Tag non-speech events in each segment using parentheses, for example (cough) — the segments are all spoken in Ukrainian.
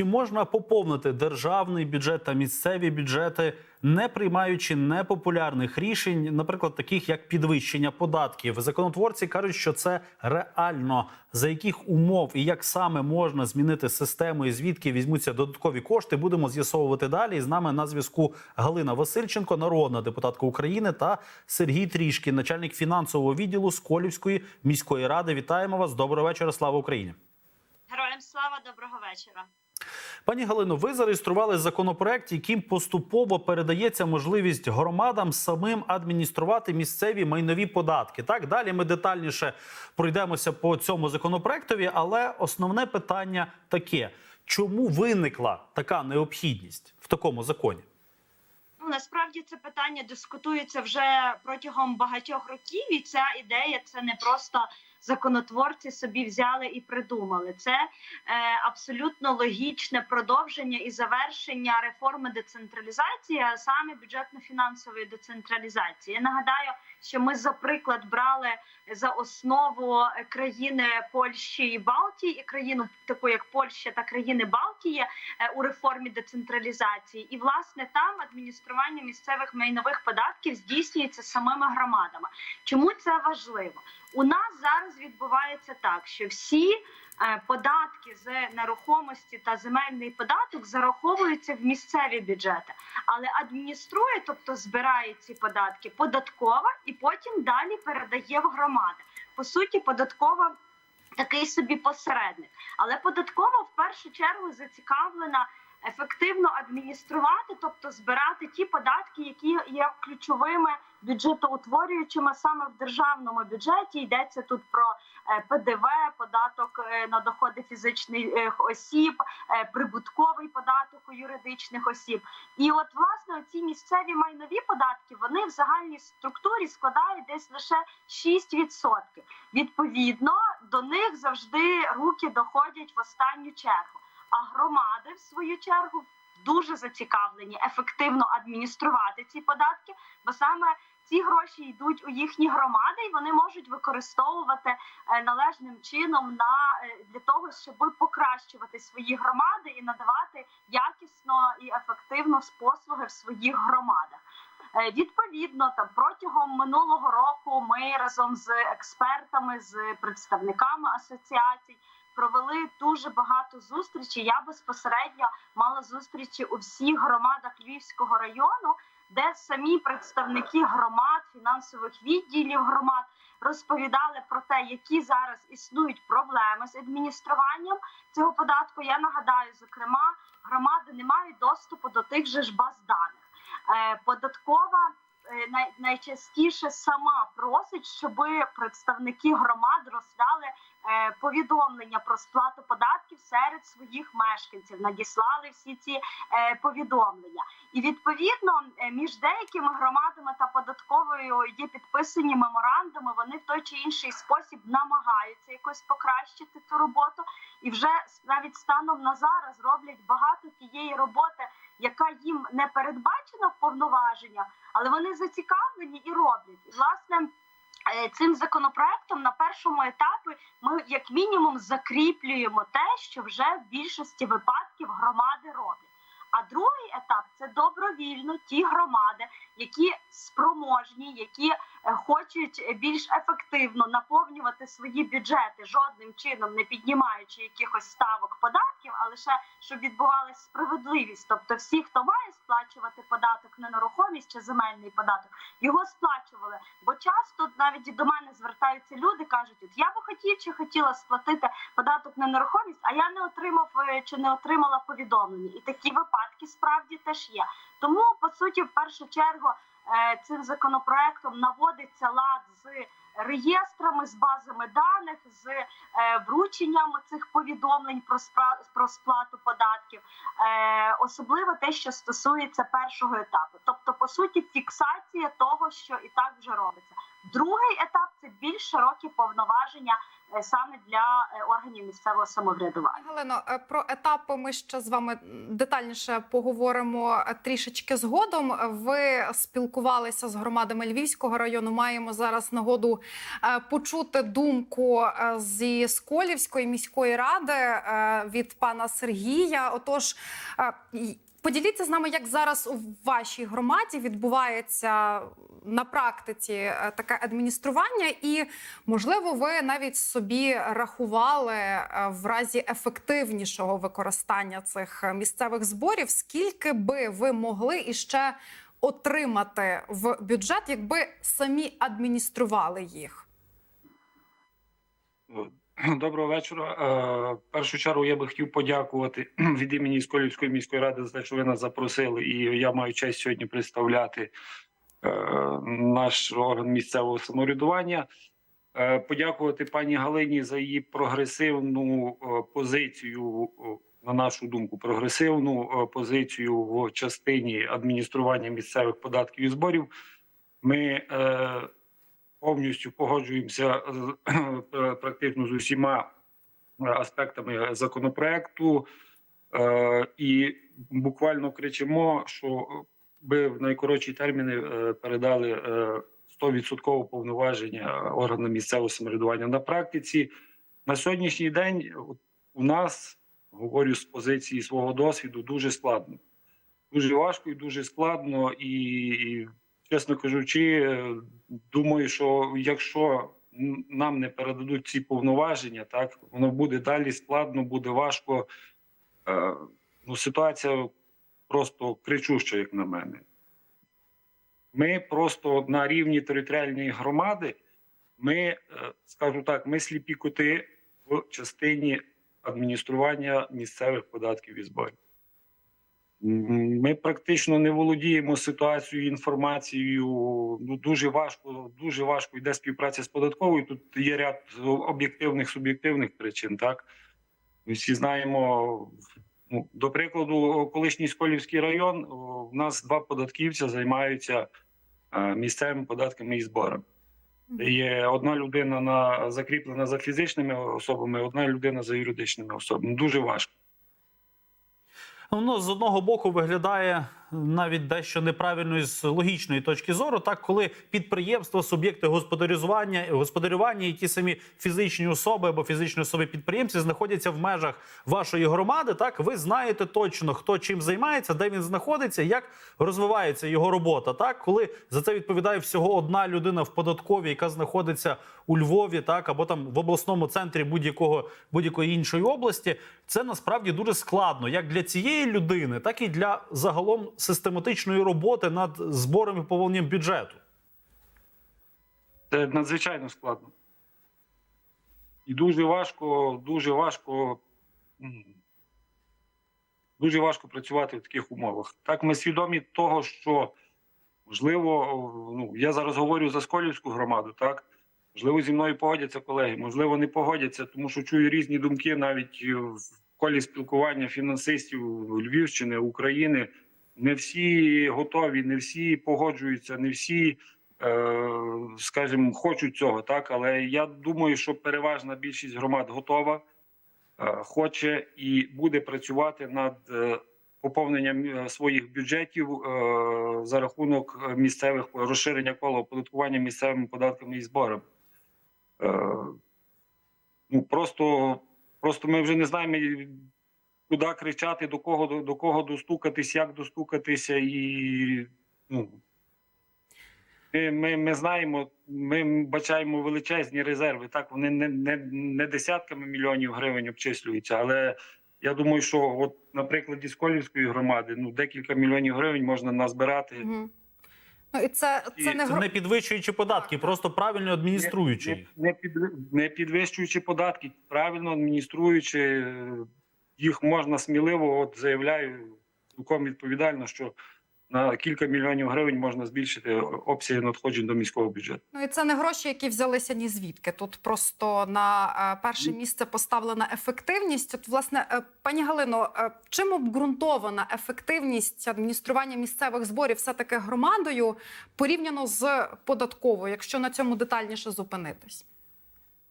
Чи можна поповнити державний бюджет та місцеві бюджети, не приймаючи непопулярних рішень, наприклад, таких як підвищення податків? Законотворці кажуть, що це реально. За яких умов і як саме можна змінити систему, і звідки візьмуться додаткові кошти, будемо з'ясовувати далі. І з нами на зв'язку Галина Васильченко, народна депутатка України, та Сергій Трішкін, начальник фінансового відділу Сколівської міської ради. Вітаємо вас. Доброго вечора. Слава Україні. Героям слава, доброго вечора. Пані Галино, ви зареєстрували законопроект, яким поступово передається можливість громадам самим адмініструвати місцеві майнові податки. Так далі ми детальніше пройдемося по цьому законопроектові, але основне питання таке: чому виникла така необхідність в такому законі? Ну насправді це питання дискутується вже протягом багатьох років, і ця ідея це не просто законотворці собі взяли і придумали. Це е, абсолютно логічне продовження і завершення реформи децентралізації, а саме бюджетно-фінансової децентралізації. Я нагадаю, що ми за приклад брали за основу країни Польщі і Балтії, і країну таку як Польща та країни Балтії е, у реформі децентралізації, і власне там адміністрування місцевих майнових податків здійснюється самими громадами. Чому це важливо? У нас зараз відбувається так, що всі е, податки з нерухомості та земельний податок зараховуються в місцеві бюджети, але адмініструє, тобто збирає ці податки, податкова і потім далі передає в громади. По суті, податкова такий собі посередник, але податкова в першу чергу зацікавлена. Ефективно адмініструвати, тобто збирати ті податки, які є ключовими бюджетоутворюючими саме в державному бюджеті. Йдеться тут про е, ПДВ, податок е, на доходи фізичних осіб, е, прибутковий податок у юридичних осіб. І от власне ці місцеві майнові податки вони в загальній структурі складають десь лише 6%. Відповідно, до них завжди руки доходять в останню чергу. А громади, в свою чергу, дуже зацікавлені ефективно адмініструвати ці податки, бо саме ці гроші йдуть у їхні громади, і вони можуть використовувати е, належним чином на е, для того, щоб покращувати свої громади і надавати якісно і ефективно послуги в своїх громадах. Е, Відповідно, там протягом минулого року ми разом з експертами, з представниками асоціацій провели дуже багато зустрічей. Я безпосередньо мала зустрічі у всіх громадах Львівського району, де самі представники громад, фінансових відділів громад розповідали про те, які зараз існують проблеми з адмініструванням цього податку. Я нагадаю, зокрема, громади не мають доступу до тих же ж баз даних. Е, Податкова найчастіше сама просить, щоб представники громад розгляли е, повідомлення про сплату податків серед своїх мешканців, надіслали всі ці е, повідомлення. І відповідно е, між деякими громадами та податковою є підписані меморандуми. Вони в той чи інший спосіб намагаються якось покращити цю роботу, і вже навіть станом на зараз роблять багато тієї роботи, яка їм не передбачена в повноваження, але вони зацікавлені і роблять. І власне. е, Цим законопроектом на першому етапі ми як мінімум закріплюємо те, що вже в більшості випадків громади роблять. А другий етап це добровільно ті громади, які спроможні, які е, хочуть більш ефективно наповнювати свої бюджети, жодним чином не піднімаючи якихось ставок податків, а лише щоб відбувалася справедливість. Тобто, всі, хто має сплачувати податок на нерухомість чи земельний податок, його сплачували. Бо часто навіть до мене звертаються люди, кажуть: от я би хотів чи хотіла сплатити податок на нерухомість, а я не отримав е, чи не отримала повідомлення. І такі випадки справді теж є. Тому по суті, в першу чергу, е, цим законопроектом наводиться лад з реєстрами, з базами даних, з е, врученням цих повідомлень про про сплату податків, е, особливо те, що стосується першого етапу, тобто по суті фіксація того, що і так вже робиться. Другий етап це більш широкі повноваження саме для е, органів місцевого самоврядування. Галино, е, про етапи ми ще з вами детальніше поговоримо е, трішечки згодом. Ви спілкувалися з громадами Львівського району. Маємо зараз нагоду почути думку зі Сколівської міської ради від пана Сергія. Отож. Поділіться з нами, як зараз у вашій громаді відбувається на практиці е, таке адміністрування, і можливо, ви навіть собі рахували е, в разі ефективнішого використання цих е, місцевих зборів, скільки би ви могли іще отримати в бюджет, якби самі адміністрували їх. (clears throat) Доброго вечора. Е, В першу чергу я би хотів подякувати (clears throat) від імені Сколівської міської ради за те, що ви нас запросили, і я маю честь сьогодні представляти е, наш орган місцевого самоврядування. Е, Подякувати пані Галині за її прогресивну позицію, на нашу думку, прогресивну позицію в частині адміністрування місцевих податків і зборів. Ми повністю погоджуємося е, практично з усіма е, аспектами законопроекту е, і буквально кричимо, що би в найкоротші терміни е, передали е, 100% повноваження органам місцевого самоврядування на практиці. На сьогоднішній день у нас говорю з позиції свого досвіду дуже складно. Дуже важко і дуже складно, і чесно кажучи, думаю, що якщо нам не передадуть ці повноваження, так воно буде далі складно, буде важко. Е, Ну, ситуація просто кричуща, як на мене. Ми просто на рівні територіальної громади, ми, е, скажу так, ми сліпі коти в частині адміністрування місцевих податків і зборів. Ми практично не володіємо ситуацією, інформацією. Ну дуже важко, дуже важко йде співпраця з податковою. Тут є ряд об'єктивних, суб'єктивних причин. Так ми всі знаємо. Ну, до прикладу, колишній Сколівський район. В нас два податківця займаються е, місцевими податками і зборами. Є одна людина на закріплена за фізичними особами, одна людина за юридичними особами. Дуже важко. Воно з одного боку виглядає навіть дещо неправильно з логічної точки зору, так коли підприємства, суб'єкти господарювання, господарювання і ті самі фізичні особи або фізичні особи підприємці знаходяться в межах вашої громади. Так ви знаєте точно, хто чим займається, де він знаходиться, як розвивається його робота. Так, коли за це відповідає всього одна людина в податковій, яка знаходиться у Львові, так або там в обласному центрі будь-якого будь-якої іншої області, це насправді дуже складно, як для цієї людини, так і для загалом систематичної роботи над збором і поповненням бюджету. Це надзвичайно складно. І дуже важко, дуже важко, дуже важко працювати в таких умовах. Так, ми свідомі того, що можливо, ну я зараз говорю за Сколівську громаду, так можливо, зі мною погодяться колеги, можливо, не погодяться, тому що чую різні думки навіть в колі спілкування фінансистів Львівщини, України. Не всі готові, не всі погоджуються, не всі е, скажімо, хочуть цього, так але я думаю, що переважна більшість громад готова, е, хоче і буде працювати над е, поповненням своїх бюджетів за рахунок місцевих розширення кола оподаткування місцевими податками і зборами. Ну просто, просто ми вже не знаємо. Куди кричати, до кого до, до кого достукатись, як достукатися, і ну ми, ми, ми знаємо, ми бачаємо величезні резерви. Так вони не, не, не десятками мільйонів гривень обчислюються. Але я думаю, що от на прикладі Сколівської громади ну декілька мільйонів гривень можна назбирати. Мгм. Ну і це, це не Це не підвищуючи податки, просто правильно адмініструючи їх. не, не, під, не підвищуючи податки, правильно адмініструючи їх можна сміливо. От заявляю цілком відповідально, що на кілька мільйонів гривень можна збільшити обсяги надходжень до міського бюджету. Ну і це не гроші, які взялися ні звідки. Тут просто на е, перше місце поставлена ефективність. От, власне, е, пані Галино, е, чим обґрунтована ефективність адміністрування місцевих зборів все таки громадою порівняно з податковою, якщо на цьому детальніше зупинитись?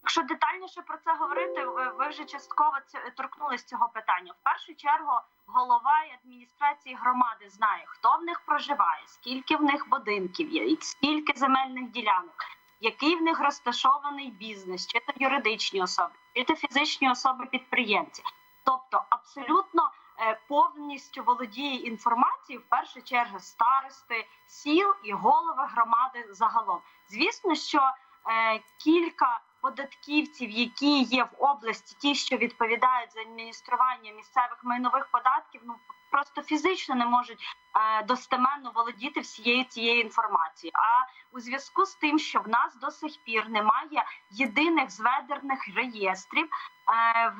Якщо детальніше про це говорити, ви, вже частково торкнулись цього питання. В першу чергу голова і адміністрації громади знає, хто в них проживає, скільки в них будинків є, скільки земельних ділянок, який в них розташований бізнес, чи то юридичні особи, чи то фізичні особи підприємці. Тобто абсолютно е, повністю володіє інформацією в першу чергу старости сіл і голови громади загалом. Звісно, що е, кілька податківців, які є в області, ті, що відповідають за адміністрування місцевих майнових податків, ну просто фізично не можуть е, достеменно володіти всією цією інформацією. А у зв'язку з тим, що в нас до сих пір немає єдиних зведерних реєстрів, е,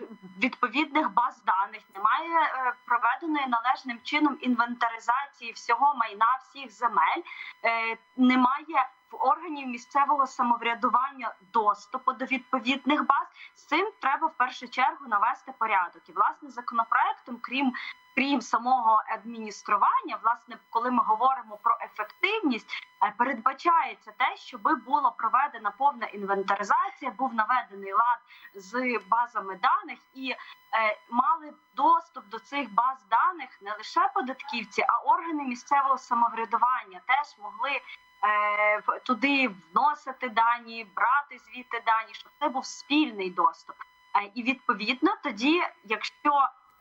відповідних баз даних, немає е, проведеної належним чином інвентаризації всього майна, всіх земель, немає в органів місцевого самоврядування доступу до відповідних баз. З цим треба в першу чергу навести порядок. І власне законопроектом, крім крім самого адміністрування, власне, коли ми говоримо про ефективність, е, передбачається те, щоби була проведена повна інвентаризація, був наведений лад з базами даних і е, мали доступ до цих баз даних не лише податківці, а органи місцевого самоврядування теж могли туди вносити дані, брати звідти дані, щоб це був спільний доступ. Е, і відповідно тоді, якщо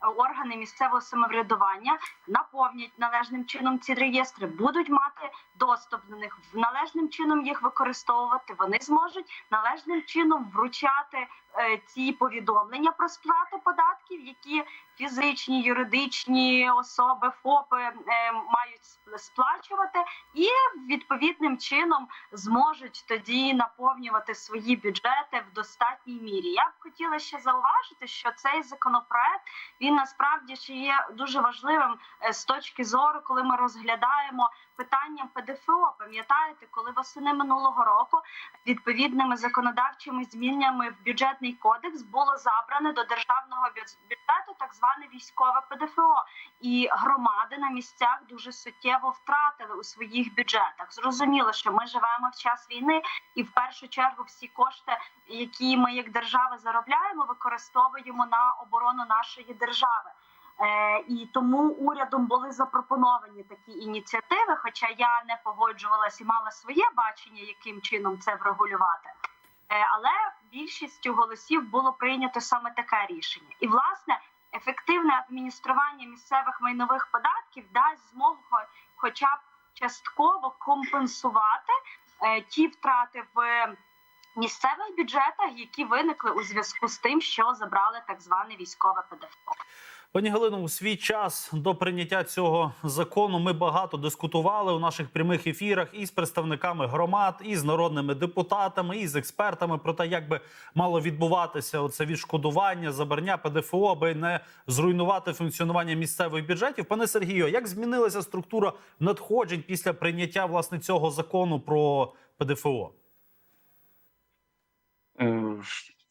е, органи місцевого самоврядування наповнять належним чином ці реєстри, будуть мати доступ до них, в- належним чином їх використовувати. Вони зможуть належним чином вручати е, ці повідомлення про сплату податків, які фізичні, юридичні особи, ФОПи е, мають сп- сплачувати, і відповідним чином зможуть тоді наповнювати свої бюджети в достатній мірі. Я б хотіла ще зауважити, що цей законопроект він насправді ще є дуже важливим е, з точки зору, коли ми розглядаємо питанням ПДФО. Пам'ятаєте, коли восени минулого року відповідними законодавчими змінами в бюджетний кодекс було забране до державного бюджету так зване військове ПДФО, і громади на місцях дуже суттєво втратили у своїх бюджетах. Зрозуміло, що ми живемо в час війни, і в першу чергу всі кошти, які ми як держава заробляємо, використовуємо на оборону нашої держави. Е, і тому урядом були запропоновані такі ініціативи. Хоча я не погоджувалась і мала своє бачення, яким чином це врегулювати. Е, але більшістю голосів було прийнято саме таке рішення. І власне ефективне адміністрування місцевих майнових податків дасть змогу, хоча б частково компенсувати е, ті втрати в місцевих бюджетах, які виникли у зв'язку з тим, що забрали так зване військове ПДФО. Пані Галино, у свій час до прийняття цього закону ми багато дискутували у наших прямих ефірах і з представниками громад, і з народними депутатами, і з експертами про те, як би мало відбуватися оце відшкодування, забрання ПДФО, аби не зруйнувати функціонування місцевих бюджетів. Пане Сергію, як змінилася структура надходжень після прийняття власне цього закону про ПДФО?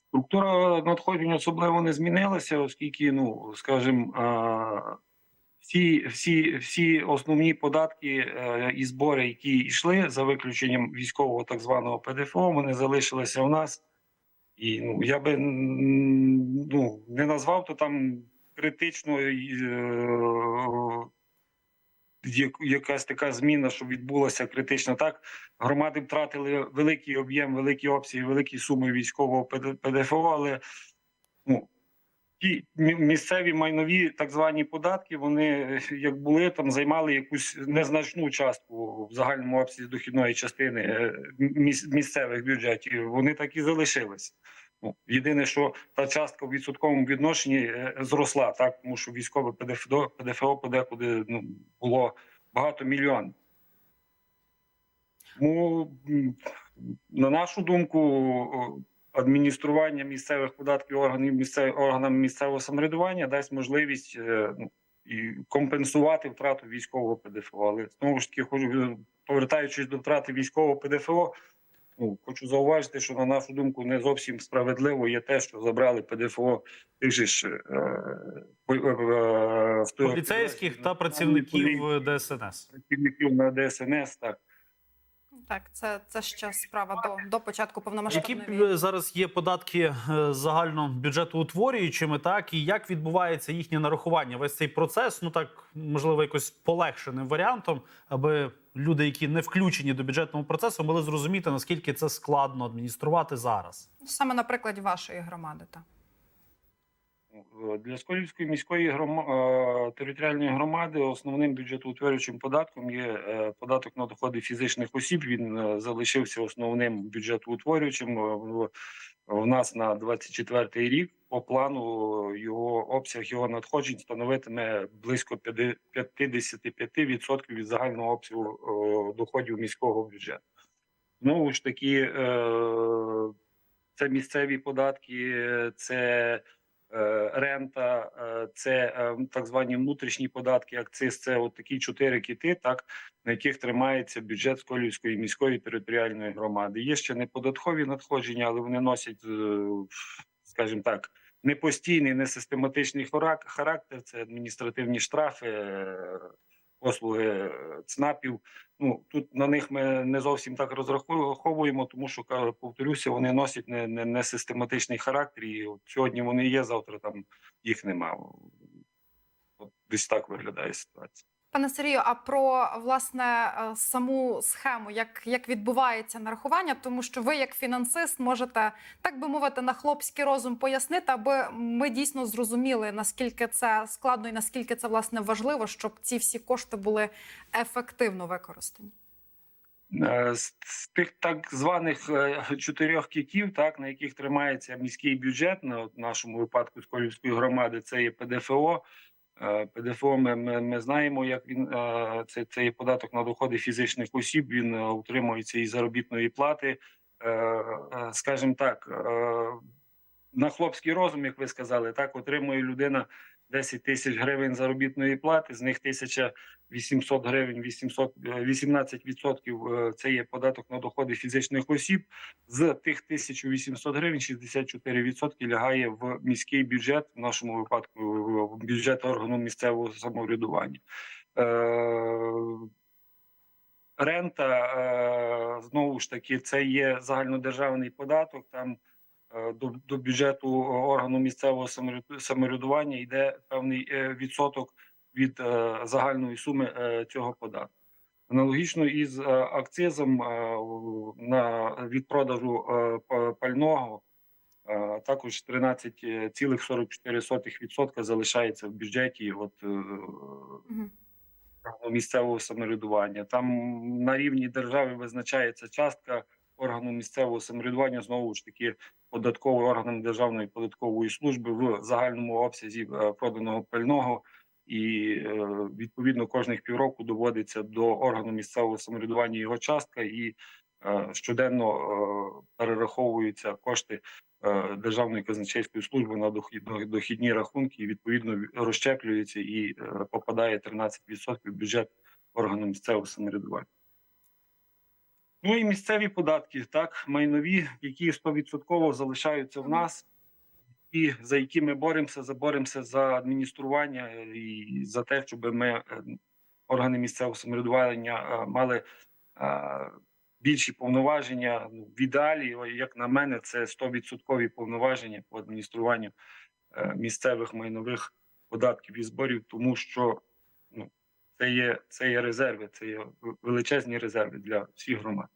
Структура надходжень особливо не змінилася, оскільки, ну скажімо, всі, всі, всі основні податки е, і збори, які йшли за виключенням військового так званого ПДФО, вони залишилися в нас. І ну я би ну, не назвав то там критично як- якась така зміна, що відбулася критично. Так громади втратили великий об'єм, великі обсяги, великі суми військового ПДФО, але ну. Ті місцеві майнові так звані податки, вони як були там, займали якусь незначну частку в загальному обсязі дохідної частини е, місцевих бюджетів. Вони так і залишилися. Ну, єдине, що та частка в відсотковому відношенні е, зросла, так тому що військове ПДФО, ПДФО подекуди ну, було багато мільйонів. Тому, на нашу думку, адміністрування місцевих податків органів місцевих органам місцевого самоврядування дасть можливість е, ну, і компенсувати втрату військового ПДФО. Але знову ж таки, хочу повертаючись до втрати військового ПДФО, ну хочу зауважити, що на нашу думку не зовсім справедливо є те, що забрали ПДФО тих же ж е, е, е, той- поліцейських та працівників ДСНС. працівників на ДСНС. Так Так, це, це ще справа до, до початку Які повномасштабної війни. е, зараз є податки е, загально бюджетоутворюючими, так і як відбувається їхнє нарахування? Весь цей процес, ну так можливо, якось полегшеним варіантом, аби люди, які не включені до бюджетного процесу, могли зрозуміти наскільки це складно адмініструвати зараз. Саме на прикладі вашої громади. Так. Е, Для Сколівської міської грома... е, територіальної громади основним бюджетоутворюючим податком є е, податок на доходи фізичних осіб. Він залишився основним бюджетоутворюючим в- нас на 24 рік. По плану його обсяг його надходжень становитиме близько 55% від загального обсягу доходів міського бюджету. Знову ж таки, це місцеві податки, це рента, е, це е, так звані внутрішні податки, акциз. Це от такі чотири кіти, так на яких тримається бюджет Сколівської міської територіальної громади. Є ще неподаткові надходження, але вони носять, е, скажімо так, не постійний, не систематичний характер. Це адміністративні штрафи, е, послуги е, ЦНАПів. Ну тут на них ми не зовсім так розраховуємо, тому що повторюся, вони носять не, не, не систематичний характер. І от сьогодні вони є, завтра там їх нема. От десь так виглядає ситуація. Пане Сергію, а про власне е, саму схему, як, як відбувається нарахування, тому що ви, як фінансист, можете так би мовити, на хлопський розум пояснити, аби ми дійсно зрозуміли наскільки це складно і наскільки це власне важливо, щоб ці всі кошти були ефективно використані. Е, З з тих так званих е, чотирьох кітів, так на яких тримається міський бюджет, на от нашому випадку Сколівської громади, це є ПДФО. Е, ПДФО ми, ми, ми знаємо, як він е, це, це є податок на доходи фізичних осіб. Він е, утримується із заробітної плати. Скажімо так, на хлопський розум, як ви сказали, так отримує людина 10 тисяч гривень заробітної плати, з них 1800 гривень, 800, е, 18% е, це є податок на доходи фізичних осіб. З тих 1800 гривень 64% лягає в міський бюджет, в нашому випадку в бюджет органу місцевого самоврядування. Е, Рента е, знову ж таки це є загальнодержавний податок. Там е, до, до бюджету органу місцевого самовряду- самоврядування йде певний е, відсоток від е, загальної суми е, цього податку. Аналогічно із е, акцизом е, на від продажу е, па- пального е, також 13,44% залишається в бюджеті. От е, місцевого самоврядування. Там на рівні держави визначається частка органу місцевого самоврядування знову ж таки податковий орган Державної податкової служби в загальному обсязі е, проданого пального. І е, відповідно кожних півроку доводиться до органу місцевого самоврядування його частка, і е, щоденно перераховуються кошти Державної казначейської служби на дохідні рахунки, і відповідно розщеплюється і попадає 13% в бюджет органу місцевого самоврядування. Ну і місцеві податки, так, майнові, які 100% залишаються в нас, і за які ми боремося, заборемося за адміністрування і за те, щоб ми, е, органи місцевого самоврядування, е, мали е, більші повноваження. Ну, В ідеалі, як на мене, це 100% повноваження по адмініструванню місцевих майнових податків і зборів, тому що це є, це є резерви, це є величезні резерви для всіх громад.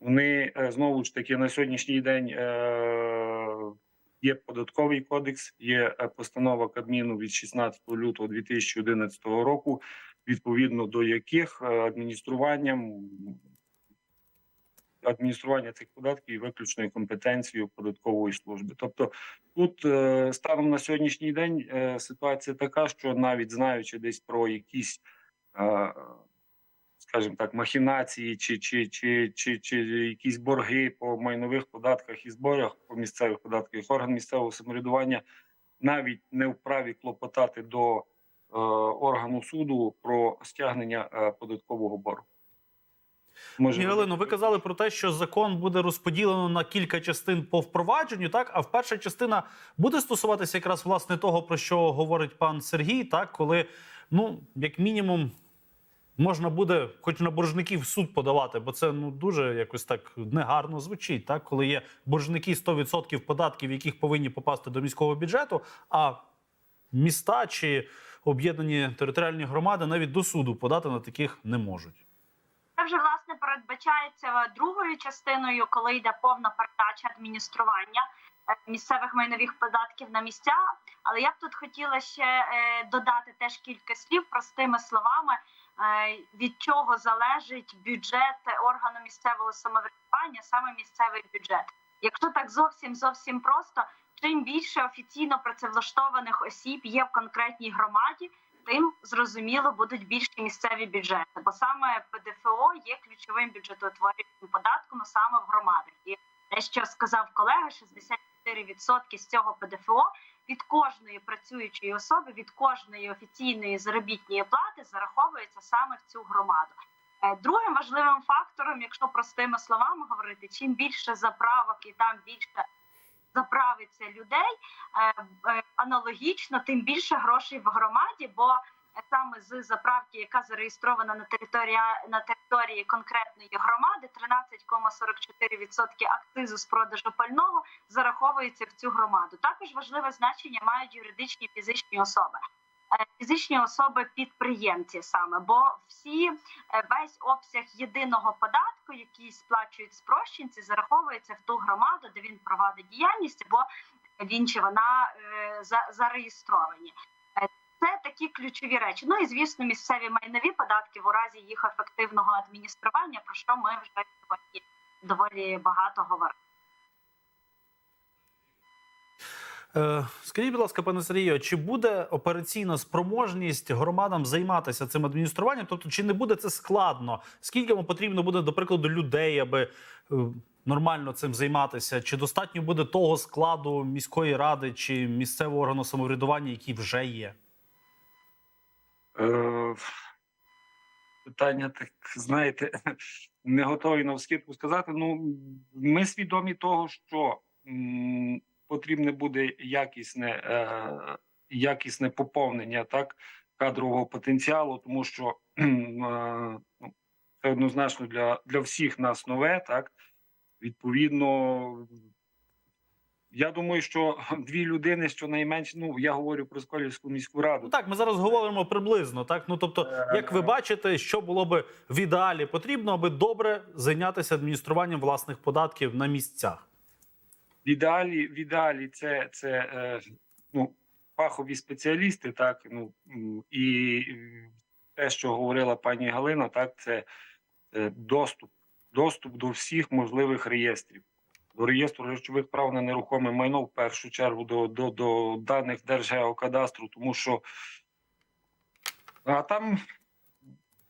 Вони е, знову ж таки на сьогоднішній день е, є податковий кодекс, є е, постанова Кабміну від 16 лютого 2011 року, відповідно до яких адмініструванням адміністрування цих податків є виключною компетенцією податкової служби. Тобто, тут е, станом на сьогоднішній день е, ситуація така, що навіть знаючи десь про якісь, е, скажімо так, махінації чи, чи, чи, чи, чи якісь борги по майнових податках і зборах по місцевих податках, орган місцевого самоврядування навіть не вправі клопотати до органу суду про стягнення податкового боргу. Може, Ні, ви казали про те, що закон буде розподілено на кілька частин по впровадженню, так а в перша частина буде стосуватися якраз власне того, про що говорить пан Сергій, так коли ну як мінімум. Можна буде, хоч на боржників суд подавати, бо це ну дуже якось так негарно звучить, так коли є боржники 100% податків, яких повинні попасти до міського бюджету, а міста чи об'єднані територіальні громади навіть до суду подати на таких не можуть. Передбачається другою частиною, коли йде повна передача адміністрування е, місцевих майнових податків на місця. Але я б тут хотіла ще е, додати теж кілька слів простими словами, е, від чого залежить бюджет органу місцевого самоврядування, саме місцевий бюджет. Якщо так зовсім зовсім просто, чим більше офіційно працевлаштованих осіб є в конкретній громаді, тим зрозуміло будуть більші місцеві бюджети, бо саме ПДФО є ключовим бюджетоутворюючим податком саме в громадах. І те, що сказав колега, 64% з цього ПДФО від кожної працюючої особи, від кожної офіційної заробітної плати зараховується саме в цю громаду. Е, Другим важливим фактором, якщо простими словами говорити, чим більше заправок і там більше заправиться людей, е, е, аналогічно, тим більше грошей в громаді, бо саме з заправки, яка зареєстрована на території на території конкретної громади, 13,44% акцизу з продажу пального зараховується в цю громаду. Також важливе значення мають юридичні фізичні особи. Е, Фізичні особи підприємці саме, бо всі е, весь обсяг єдиного податку, який сплачують спрощенці, зараховується в ту громаду, де він проводить діяльність, або він чи вона е, за, зареєстровані. Це такі ключові речі. Ну і звісно, місцеві майнові податки в разі їх ефективного адміністрування, про що ми вже доволі багато говоримо. Е, Скажіть, будь ласка, пане Сергію, чи буде операційна спроможність громадам займатися цим адмініструванням? Тобто, чи не буде це складно? Скільки вам потрібно буде, до прикладу, людей, аби е, нормально цим займатися? Чи достатньо буде того складу міської ради чи місцевого органу самоврядування, який вже є? Е, Питання так, знаєте, (laughs) не готові навскидку сказати. Ну, ми свідомі того, що потрібне буде якісне, е, якісне поповнення так, кадрового потенціалу, тому що (clears throat) е, ну, це однозначно для, для всіх нас нове, так. Відповідно, я думаю, що (laughs) дві людини, щонайменше, ну я говорю про Сколівську міську раду. Ну так, ми зараз говоримо приблизно. Так, ну тобто, як ви бачите, що було би в ідеалі потрібно, аби добре зайнятися адмініструванням власних податків на місцях. В ідеалі, в ідеалі це, це е, ну, фахові спеціалісти, так ну і те, що говорила пані Галина, так це е, доступ, доступ до всіх можливих реєстрів. До реєстру речових прав на нерухоме майно в першу чергу до, до, до даних Держгеокадастру, тому що а там,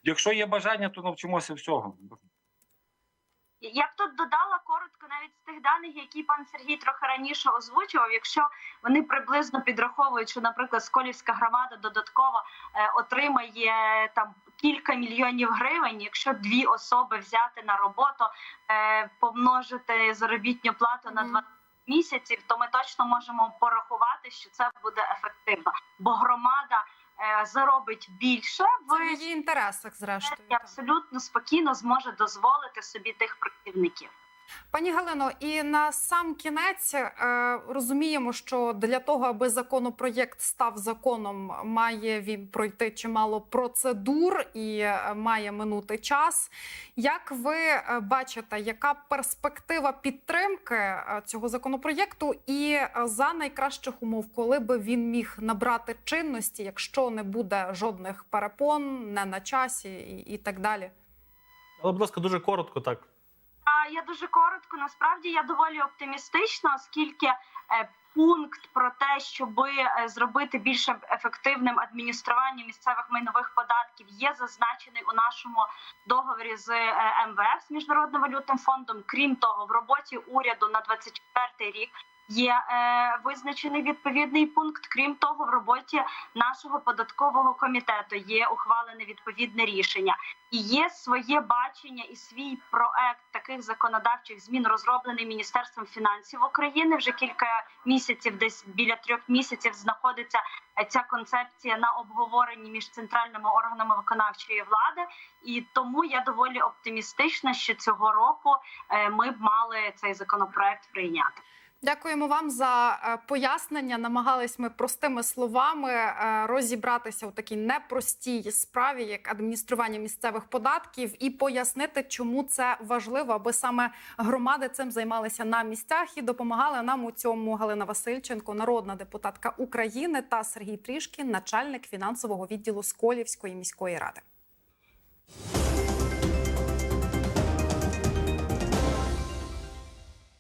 якщо є бажання, то навчимося всього. Я б тут додала коротко навіть з тих даних, які пан Сергій трохи раніше озвучував. Якщо вони приблизно підраховують, що, наприклад, Сколівська громада додатково е, отримає там кілька мільйонів гривень. Якщо дві особи взяти на роботу, е, помножити заробітну плату на Мгм. 20 місяців, то ми точно можемо порахувати, що це буде ефективно, бо громада заробить більше в її інтересах, зрештою. і абсолютно спокійно зможе дозволити собі тих працівників. Пані Галино, і на сам кінець е, розуміємо, що для того, аби законопроєкт став законом, має він пройти чимало процедур і е, має минути час. Як ви е, бачите, яка перспектива підтримки цього законопроєкту, і за найкращих умов, коли би він міг набрати чинності, якщо не буде жодних перепон, не на часі і, і так далі? Але, будь ласка, дуже коротко так. Я дуже коротко. Насправді я доволі оптимістична, оскільки е, пункт про те, щоб зробити більш ефективним адміністрування місцевих майнових податків, є зазначений у нашому договорі з е, МВФ з міжнародним валютним фондом. Крім того, в роботі уряду на 24 рік є е, визначений відповідний пункт. Крім того, в роботі нашого податкового комітету є ухвалене відповідне рішення, і є своє бачення і свій проект таких законодавчих змін, розроблений міністерством фінансів України. Вже кілька місяців, десь біля трьох місяців, знаходиться е, ця концепція на обговоренні між центральними органами виконавчої влади. І тому я доволі оптимістична, що цього року е, ми б мали цей законопроект прийняти. Дякуємо вам за е, пояснення. Намагались ми простими словами е, розібратися у такій непростій справі, як адміністрування місцевих податків, і пояснити, чому це важливо, аби саме громади цим займалися на місцях і допомагали нам у цьому Галина Васильченко, народна депутатка України, та Сергій Трішкін, начальник фінансового відділу Сколівської міської ради.